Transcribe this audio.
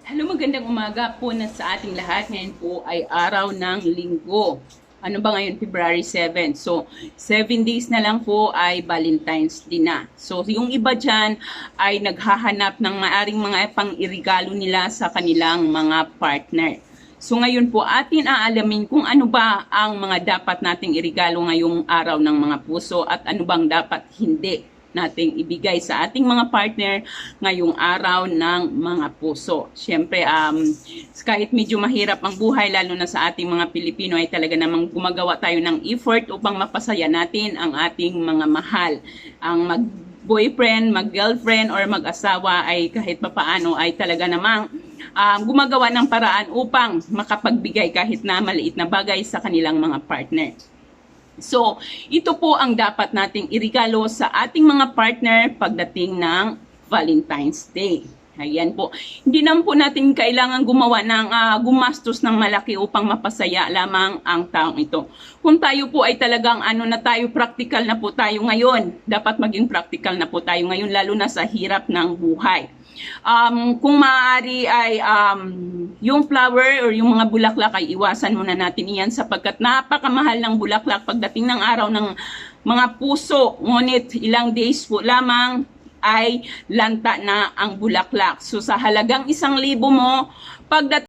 Hello, magandang umaga po na sa ating lahat. Ngayon po ay araw ng linggo. Ano ba ngayon? February 7. So, 7 days na lang po ay Valentine's Day na. So, yung iba dyan ay naghahanap ng maaring mga pang-irigalo nila sa kanilang mga partner. So ngayon po atin aalamin kung ano ba ang mga dapat nating irigalo ngayong araw ng mga puso at ano bang dapat hindi nating ibigay sa ating mga partner ngayong araw ng mga puso. Siyempre, um, kahit medyo mahirap ang buhay, lalo na sa ating mga Pilipino, ay talaga namang gumagawa tayo ng effort upang mapasaya natin ang ating mga mahal. Ang mag boyfriend, mag-girlfriend, or mag-asawa ay kahit papaano ay talaga namang um, gumagawa ng paraan upang makapagbigay kahit na maliit na bagay sa kanilang mga partner. So, ito po ang dapat nating irigalo sa ating mga partner pagdating ng Valentine's Day. Ayan po. Hindi naman po natin kailangan gumawa ng ah, gumastos ng malaki upang mapasaya lamang ang taong ito. Kung tayo po ay talagang ano na tayo, practical na po tayo ngayon. Dapat maging practical na po tayo ngayon lalo na sa hirap ng buhay. Um, kung maaari ay um, yung flower or yung mga bulaklak ay iwasan muna natin iyan sapagkat napakamahal ng bulaklak pagdating ng araw ng mga puso. Ngunit ilang days po lamang ay lanta na ang bulaklak. So sa halagang isang libo mo, pagdating